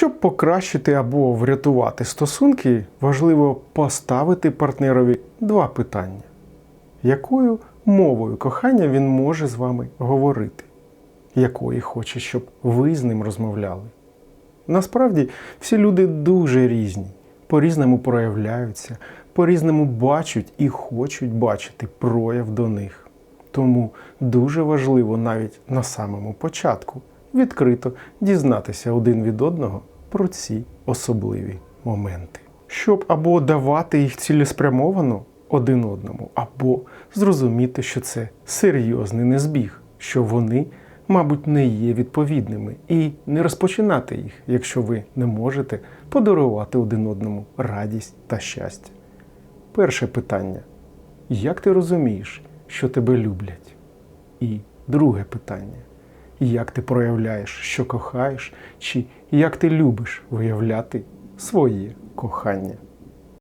Щоб покращити або врятувати стосунки, важливо поставити партнерові два питання: якою мовою кохання він може з вами говорити, якої хоче, щоб ви з ним розмовляли. Насправді всі люди дуже різні, по-різному проявляються, по-різному бачать і хочуть бачити прояв до них. Тому дуже важливо навіть на самому початку відкрито дізнатися один від одного про ці особливі моменти, щоб або давати їх цілеспрямовано один одному, або зрозуміти, що це серйозний незбіг, що вони, мабуть, не є відповідними, і не розпочинати їх, якщо ви не можете подарувати один одному радість та щастя. Перше питання: як ти розумієш, що тебе люблять? І друге питання: як ти проявляєш, що кохаєш, чи як ти любиш виявляти своє кохання?